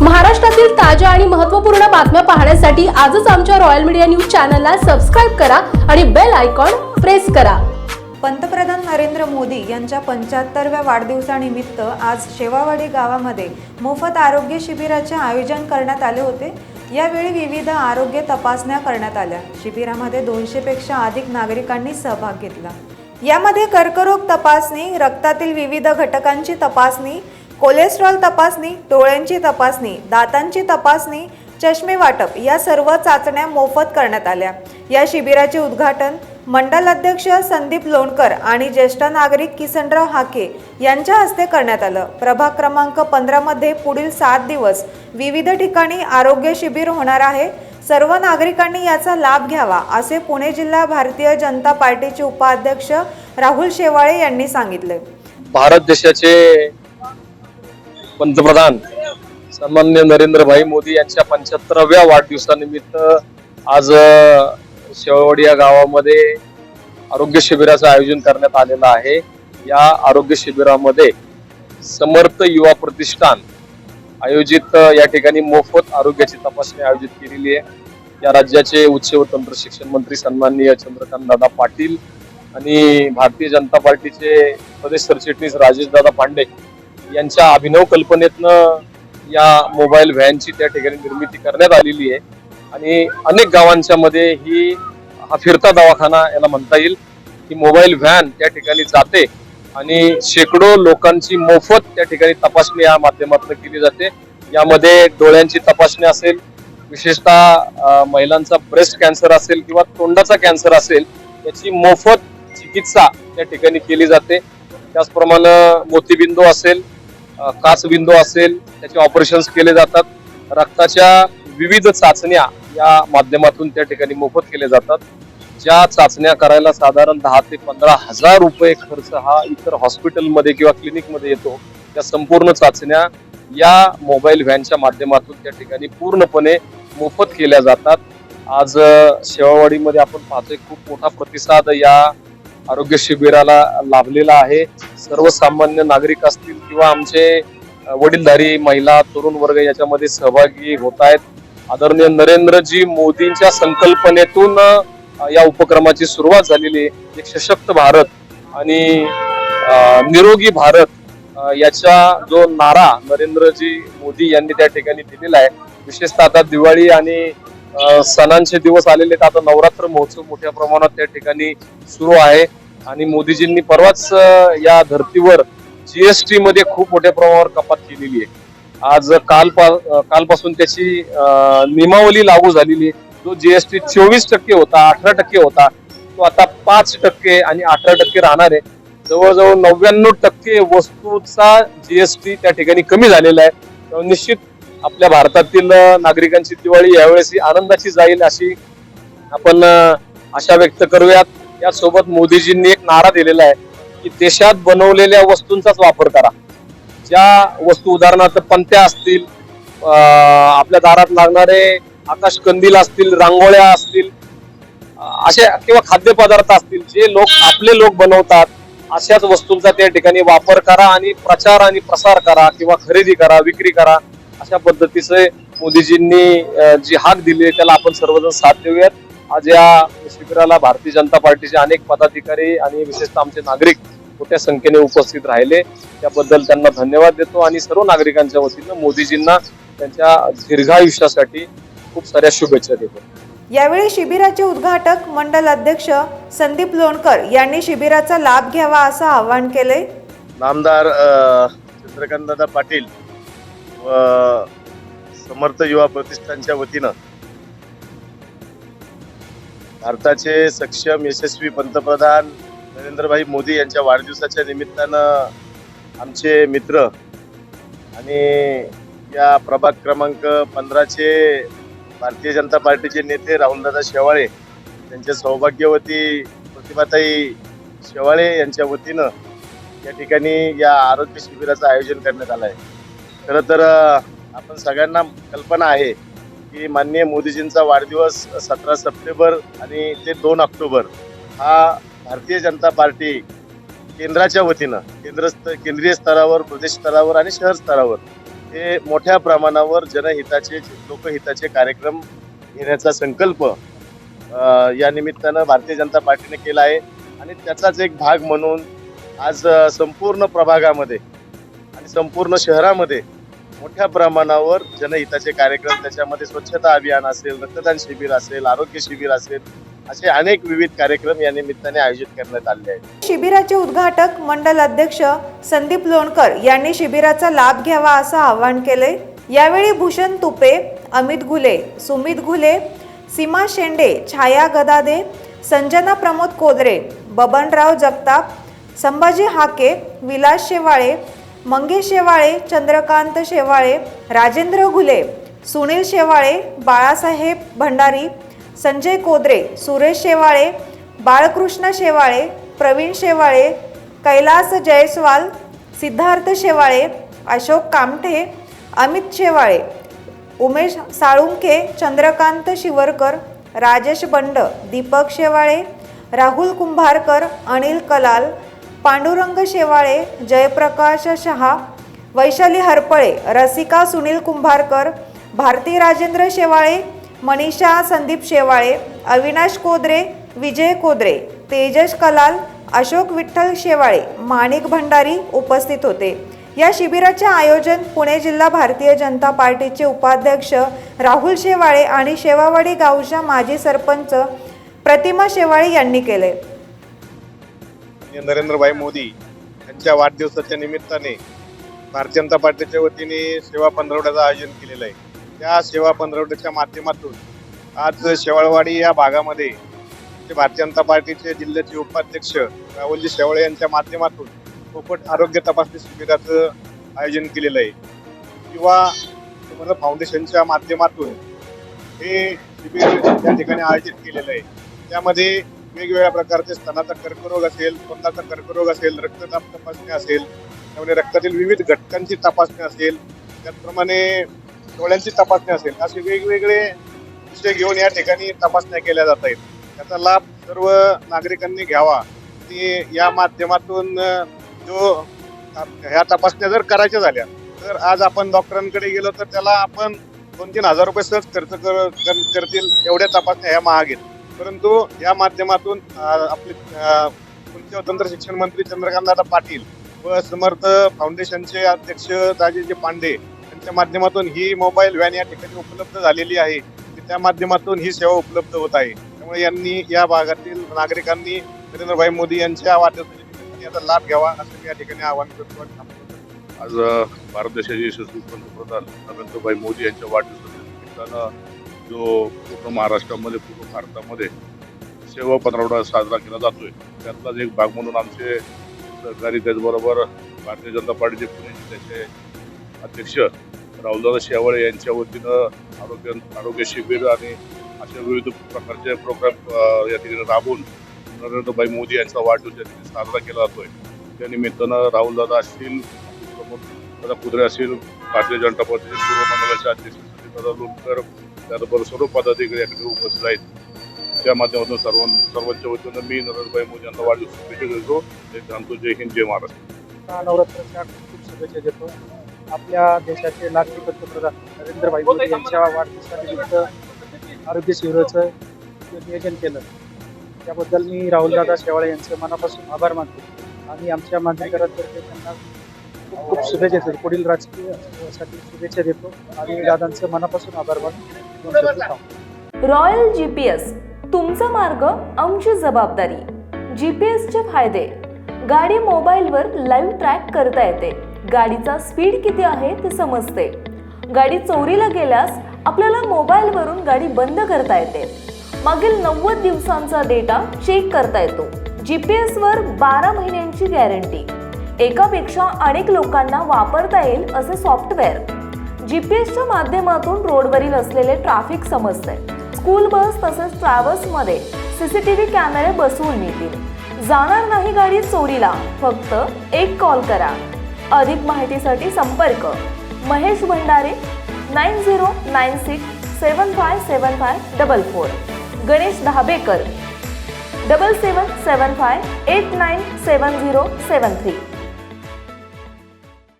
महाराष्ट्रातील ताज्या आणि महत्त्वपूर्ण बातम्या पाहण्यासाठी आजच आमच्या रॉयल मीडिया न्यूज चॅनलला सबस्क्राईब करा आणि बेल आयकॉन प्रेस करा. पंतप्रधान नरेंद्र मोदी यांच्या पंच्याहत्तरव्या वाढदिवसानिमित्त आज शेवावाडी गावामध्ये मोफत आरोग्य शिबिराचे आयोजन करण्यात आले होते. यावेळी विविध आरोग्य तपासण्या करण्यात आल्या. शिबिरामध्ये दोनशेपेक्षा अधिक नागरिकांनी सहभाग घेतला. यामध्ये कर्करोग तपासणी रक्तातील विविध घटकांची तपासणी कोलेस्ट्रॉल तपासणी डोळ्यांची तपासणी दातांची तपासणी चष्मे वाटप या सर्व चाचण्या मोफत करण्यात आल्या. या शिबिराचे उद्घाटन मंडल अध्यक्ष संदीप लोणकर आणि ज्येष्ठ नागरिक किसनराव हाके यांच्या हस्ते करण्यात आलं. प्रभाग क्रमांक पंधरामध्ये पुढील सात दिवस विविध ठिकाणी आरोग्य शिबिर होणार आहे. सर्व नागरिकांनी याचा लाभ घ्यावा असे पुणे जिल्हा भारतीय जनता पार्टीचे उपाध्यक्ष राहुल शेवाळे यांनी सांगितले. भारत देशाचे पंतप्रधान सन्मान्य नरेंद्रभाई मोदी यांच्या पंच्याहत्तराव्या वाढदिवसानिमित्त आज शेवडिया या गावामध्ये आरोग्य शिबिराचं आयोजन करण्यात आलेलं आहे. या आरोग्य शिबिरामध्ये समर्थ युवा प्रतिष्ठान आयोजित या ठिकाणी मोफत आरोग्याची तपासणी आयोजित केलेली आहे. या राज्याचे उच्च व तंत्र शिक्षण मंत्री सन्माननीय चंद्रकांत दादा पाटील आणि भारतीय जनता पार्टीचे प्रदेश सरचिटणीस राजेश दादा पांडे यांच्या अभिनव कल्पनेतनं या मोबाईल व्हॅनची त्या ठिकाणी निर्मिती करण्यात आलेली आहे. आणि अनेक गावांच्या मध्ये ही हा फिरता दवाखाना याला म्हणता येईल. ही मोबाईल व्हॅन त्या ठिकाणी जाते आणि शेकडो लोकांची मोफत त्या ठिकाणी तपासणी या माध्यमातून केली जाते. यामध्ये डोळ्यांची तपासणी असेल विशेषतः महिलांचा ब्रेस्ट कॅन्सर असेल किंवा तोंडाचा कॅन्सर असेल याची मोफत चिकित्सा त्या ठिकाणी केली जाते. त्याचप्रमाणे मोतीबिंदू असेल अ, काचबिंदू असेल त्याचे ऑपरेशन्स केले जातात. रक्ताच्या विविध चाचण्या या माध्यमातून त्या ठिकाणी मोफत केले जातात. ज्या चाचण्या करायला साधारण दहा ते पंधरा हजार रुपये खर्च हा इतर हॉस्पिटलमध्ये किंवा क्लिनिकमध्ये येतो. त्या संपूर्ण चाचण्या या मोबाईल व्हॅनच्या माध्यमातून त्या ठिकाणी पूर्णपणे मोफत केल्या जातात. आज शेवावाडीमध्ये आपण पाहतोय खूप मोठा प्रतिसाद या आरोग्य शिबिराला लाभलेला आहे. सर्वसामान्य नागरिक असतील किंवा आमचे वडीलधारी महिला तरुण वर्ग याच्यामध्ये सहभागी होत आहेत. आदरणीय नरेंद्रजी मोदींच्या संकल्पनेतून या उपक्रमाची सुरुवात झालेली आहे. एक सशक्त भारत आणि निरोगी भारत याचा जो नारा नरेंद्रजी मोदी यांनी त्या ठिकाणी दिलेला आहे. विशेषतः आता दिवाळी आणि सणांचे दिवस आलेले आहेत. आता नवरात्र महोत्सव मोठ्या प्रमाणात त्या ठिकाणी सुरू आहे. आणि मोदीजींनी परवाच या धर्तीवर जीएसटी मध्ये खूप मोठ्या प्रमाणावर कपात केलेली आहे. आज काल कालपासून त्याची नियमावली लागू झालेली आहे. जो जीएसटी चोवीस टक्के होता अठरा टक्के होता तो आता पाच टक्के आणि अठरा टक्के राहणार आहे. जवळजवळ नव्याण्णव टक्के वस्तूचा जीएसटी त्या ठिकाणी कमी झालेला आहे. निश्चित आपल्या भारतातील नागरिकांची दिवाळी यावेळेस आनंदाची जाईल अशी आपण आशा व्यक्त करूयात. यासोबत मोदीजींनी एक नारा दिलेला आहे की देशात बनवलेल्या वस्तूंचाच वापर करा. ज्या वस्तू उदाहरणार्थ पंत्या असतील आपल्या दारात लागणारे आकाश कंदील असतील रांगोळ्या असतील असे किंवा खाद्यपदार्थ असतील जे लोक आपले लोक बनवतात अशाच वस्तूंचा त्या ठिकाणी वापर करा आणि प्रचार आणि प्रसार करा किंवा खरेदी करा विक्री करा. अशा पद्धतीचे मोदीजींनी जी हाक दिली आहे त्याला आपण सर्वजण साथ देऊयात. आज या शिबिराला भारतीय जनता पार्टीचे अनेक पदाधिकारी आणि विशेषतः आमचे नागरिक मोठ्या संख्येने उपस्थित राहिले. त्याबद्दल त्यांना धन्यवाद देतो आणि सर्व नागरिकांच्या वतीनं मोदीजींना त्यांच्या दीर्घायुष्यासाठी खूप साऱ्या शुभेच्छा देतो. यावेळी शिबिराचे उद्घाटक मंडल अध्यक्ष संदीप लोणकर यांनी शिबिराचा लाभ घ्यावा असं आवाहन केले नामदार अ, चंद्रकांतदादा पाटील व समर्थ युवा प्रतिष्ठानच्या वतीनं भारताचे सक्षम यशस्वी पंतप्रधान नरेंद्रभाई मोदी यांच्या वाढदिवसाच्या निमित्तानं आमचे मित्र आणि या प्रभाग क्रमांक पंधराचे भारतीय जनता पार्टीचे नेते राहुलदादा शेवाळे त्यांच्या सौभाग्यवती प्रतिभाताई शेवाळे यांच्या वतीनं या ठिकाणी या आरोग्य शिबिराचं आयोजन करण्यात आलं आहे. खरं तर आपण सगळ्यांना कल्पना आहे की माननीय मोदीजींचा वाढदिवस सतरा सप्टेंबर आणि ते दोन ऑक्टोबर हा भारतीय जनता पार्टी केंद्राच्या वतीनं केंद्र केंद्रीय स्तरावर प्रदेश स्तरावर आणि शहर स्तरावर हे मोठ्या प्रमाणावर जनहिताचे लोकहिताचे कार्यक्रम घेण्याचा संकल्प या निमित्तानं भारतीय जनता पार्टीने केला आहे. आणि त्याचाच एक भाग म्हणून आज संपूर्ण प्रभागामध्ये आणि संपूर्ण शहरामध्ये मोठ्या प्रमाणावर जनहिताचे कार्यक्रम त्याच्यामध्ये स्वच्छता अभियान असेल रक्तदान शिबिर असेल आरोग्य शिबिर असेल असे अनेक विविध कार्यक्रम या निमित्ताने आयोजित करण्यात आले आहेत. शिबिराचे उद्घाटक मंडल अध्यक्ष संदीप लोणकर यांनी शिबिराचा लाभ घ्यावा असं आवाहन केले. यावेळी भूषण तुपे अमित घुले सुमित घुले सीमा शेंडे छाया गदादे संजना प्रमोद कोदरे बबनराव जगताप संभाजी हाके विलास शेवाळे मंगेश शेवाळे चंद्रकांत शेवाळे राजेंद्र घुले सुनील शेवाळे बाळासाहेब भंडारी संजय कोदरे सुरेश शेवाळे बाळकृष्ण शेवाळे प्रवीण शेवाळे कैलास जयस्वाल सिद्धार्थ शेवाळे अशोक कामठे अमित शेवाळे उमेश साळुंखे चंद्रकांत शिवरकर राजेश बंड दीपक शेवाळे राहुल कुंभारकर अनिल कलाल पांडुरंग शेवाळे जयप्रकाश शहा वैशाली हरपळे रसिका सुनील कुंभारकर भारती राजेंद्र शेवाळे मनीषा संदीप शेवाळे अविनाश कोदरे विजय कोदरे तेजस कलाल अशोक विठ्ठल शेवाळे माणिक भंडारी उपस्थित होते. या शिबिराचे आयोजन पुणे जिल्हा भारतीय जनता पार्टीचे उपाध्यक्ष राहुल शेवाळे आणि शेवावाडी गावच्या माजी सरपंच प्रतिमा शेवाळे यांनी केले. माननीय नरेंद्रभाई मोदी यांच्या वाढदिवसाच्या निमित्ताने भारतीय जनता पार्टीच्या वतीने सेवा पंधरवड्याचं आयोजन केलेलं आहे. त्या सेवा पंधरवड्याच्या माध्यमातून आज शेवाळवाडी या भागामध्ये ते भारतीय जनता पार्टीचे जिल्ह्याचे उपाध्यक्ष राहुलजी शेवाळे यांच्या माध्यमातून पोपट आरोग्य तपासणी शिबिराचं आयोजन केलेलं आहे. किंवा समर्थ फाउंडेशनच्या माध्यमातून हे शिबिर त्या ठिकाणी आयोजित केलेलं आहे. त्यामध्ये वेगवेगळ्या प्रकारचे स्तनाचा कर्करोग असेल तोंडाचा कर्करोग असेल रक्तदाब तपासणी असेल त्यामुळे रक्तातील विविध घटकांची तपासणी असेल त्याचप्रमाणे डोळ्यांची तपासणी असेल असे वेगवेगळे विषय घेऊन या ठिकाणी तपासण्या केल्या जात आहेत. त्याचा लाभ सर्व नागरिकांनी घ्यावा. ती या माध्यमातून जो ह्या तपासण्या जर करायच्या झाल्या तर आज आपण डॉक्टरांकडे गेलो तर त्याला आपण दोन तीन हजार रुपये सहज खर्च कर- कर- करतील एवढ्या तपासण्या ह्या महाग आहेत. परंतु या माध्यमातून आपले अं, पुढचे स्वतंत्र शिक्षण मंत्री चंद्रकांतदादा पाटील व समर्थ फाउंडेशनचे अध्यक्ष राजेजी पांडे यांच्या माध्यमातून ही मोबाईल व्हॅन या ठिकाणी उपलब्ध झालेली आहे. त्या माध्यमातून ही सेवा उपलब्ध होत आहे. त्यामुळे यांनी या भागातील नागरिकांनी नरेंद्रभाई मोदी यांच्या वाढदिवसाच्या याचा लाभ घ्यावा असं मी या ठिकाणी आवाहन करतो आज भारत देशाचे यशस्वी पंतप्रधान नरेंद्रभाई मोदी यांच्या वाढदिवसाच्या जो पूर्ण महाराष्ट्रामध्ये पूर्ण भारतामध्ये सेवा पंधरवडा साजरा केला जातोय. त्यातलाच एक भाग म्हणून आमचे सहकारी त्याचबरोबर भारतीय जनता पार्टीचे पुणे जिल्ह्याचे अध्यक्ष राहुलदादा शेवाळे यांच्या वतीनं आरोग्य आरोग्य शिबिर आणि अशा विविध प्रकारचे प्रोग्राम या ठिकाणी राबवून नरेंद्रभाई मोदी यांचा वाढदिवस या ठिकाणी साजरा केला जातोय. त्या निमित्तानं राहुलदादा असतील प्रमोद दादा असतील भारतीय जनता पार्टीचे पूर्व मंडळाचे अध्यक्ष दादा लोणकर त्याचबरोबर सर्व पदाधिकारी याकडे उपस्थित आहेत. त्या माध्यमातून सर्व सर्वांच्या वतीनं मी नरेंद्रभाई मोदी यांना वाढदिवस शुभेच्छा देतो. ते सांगतो जय हिंद जय महाराष्ट्र. हा नवरात्राच्या खूप शुभेच्छा देतो. आपल्या देशाचे लाडके पंतप्रधान नरेंद्रभाई मोदी यांच्या वाढदिवसानिमित्त आरोग्य शिबिराचं नियोजन केलं. त्याबद्दल मी राहुलदादा शेवाळे यांचे मनापासून आभार मानतो. आणि आमच्या मान्यकरांतर्फे त्यांना खूप खूप शुभेच्छा देतो. पुढील राजकीयसाठी शुभेच्छा देतो. आणि दादांचं मनापासून आभार मानतो. रॉयल जी पी एस तुमचा मार्ग आमची जबाबदारी. जी पी एसचे फायदे. गाडी मोबाईलवर लाईव्ह ट्रॅक करता येते. गाडीचा स्पीड किती आहे ते समजते. गाडी चोरीला गेल्यास आपल्याला मोबाईलवरून गाडी बंद करता येते. मागील नव्वद दिवसांचा डेटा चेक करता येतो. जी पी एसवर बारा महिन्यांची गॅरंटी. एकापेक्षा अनेक लोकांना वापरता येईल असे सॉफ्टवेअर. जीपीएसच्या माध्यमातून रोडवरील असलेले ट्रॅफिक समजते स्कूल बस तसेच ट्रॅव्हल्समध्ये सीसीटीव्ही कॅमेरे बसवून मिळतील जाणार नाही गाडी चोरीला फक्त एक कॉल करा. अधिक माहितीसाठी संपर्क. Mahesh Bhandare nine zero nine six seven five seven five double four Ganesh Dhabekar double seven seven five eight nine seven zero seven three